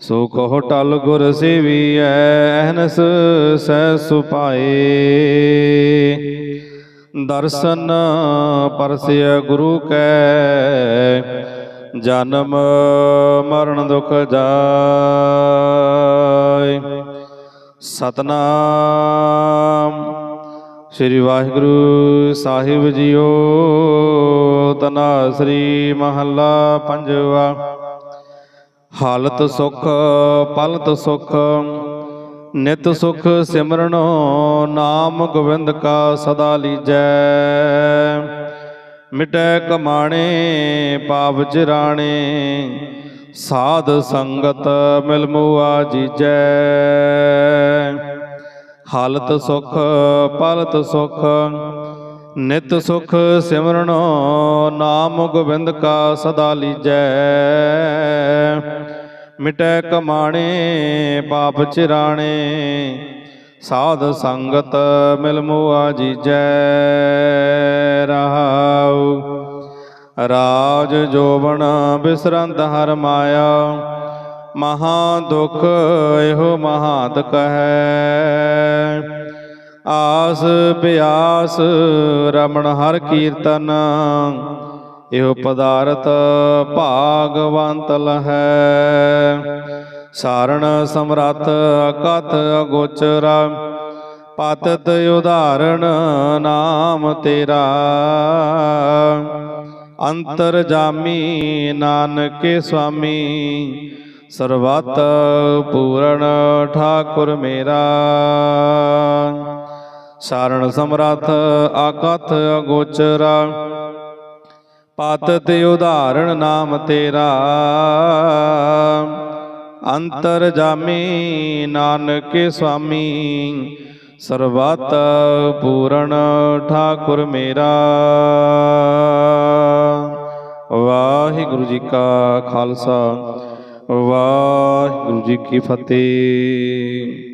ਸੋ ਕਹੋ ਟਲ ਗੁਰ ਸੇਵੀਐ ਅਹਨਸ ਸਹਿ ਸੁਪਾਏ। ਦਰਸ਼ਨ ਪਰਸਿਆ ਗੁਰੂ ਕੈ, ਜਨਮ ਮਰਨ ਦੁਖ ਜਾਏ। ਸਤਨਾਮ ਸ੍ਰੀ ਵਾਹਿਗੁਰੂ ਸਾਹਿਬ ਜੀਓ, ਤਨਾ ਸ੍ਰੀ ਮਹੱਲਾ ਪੰਜਵਾ। ਹਾਲਤ ਸੁਖ, ਪਲਤ ਸੁਖ, ਨਿਤ ਸੁਖ ਸਿਮਰਨੋ, ਨਾਮ ਗੋਬਿੰਦ ਕਾ ਸਦਾ ਲੀਜੈ। ਮਿਟੈ ਕਮਾਣੇ ਪਾਪ ਚਿਰਾਣੇ, ਸਾਧ ਸੰਗਤ ਮਿਲ ਮੁਆ ਜੀਜੈ। ਹਾਲਤ ਸੁਖ, ਪਲਤ ਸੁਖ, ਨਿਤ ਸੁਖ ਸਿਮਰਨੋ, ਨਾਮ ਗੋਬਿੰਦ ਕਾ ਸਦਾ ਲੀਜੈ। ਮਿਟੈ ਕਮਾਣੇ, ਪਾਪ ਚਿਰਾਣੇ। ਸਾਧ ਸੰਗਤ ਮਿਲ ਮੁਆ ਜੀਜੈ, ਰਹਾਉ। ਰਾਜ ਜੋਬਨ ਬਿਸਰੰਤ ਹਰ ਮਾਇਆ। ਮਹਾ ਦੁਖ ਇਹੋ ਮਹਾਤ ਕਹੈ ਆਸ ਪਿਆਸ ਰਮਣ ਹਰ ਕੀਰਤਨ। ਇਹੋ ਪਦਾਰਥ ਭਾਗਵੰਤ ਲਹੈ। ਸਾਰਣ ਸਮਰੱਥ ਅਕਥ ਅਗੋਚਰਾ। ਪਤਤ ਉਦਾਹਰਣ ਨਾਮ ਤੇਰਾ। ਅੰਤਰ ਜਾਮੀ ਨਾਨਕੇ ਸੁਆਮੀ। ਸਰਬਤ ਪੂਰਨ ਠਾਕੁਰ ਮੇਰਾ। ਸਾਰਣ ਸਮਰੱਥ ਆਕਥ ਅਗੋਚਰਾ। ਪਤਤ ਉਦਾਹਰਣ ਨਾਮ ਤੇਰਾ। ਅੰਤਰ ਜਾਮੀ ਨਾਨਕੇ ਸੁਆਮੀ। ਸਰਬਤ ਪੂਰਨ ਠਾਕੁਰ ਮੇਰਾ। ਵਾਹਿਗੁਰੂ ਜੀ ਕਾ ਖਾਲਸਾ। ਵਾਹਿਗੁਰੂ ਜੀ ਕੀ ਫਤਿਹ।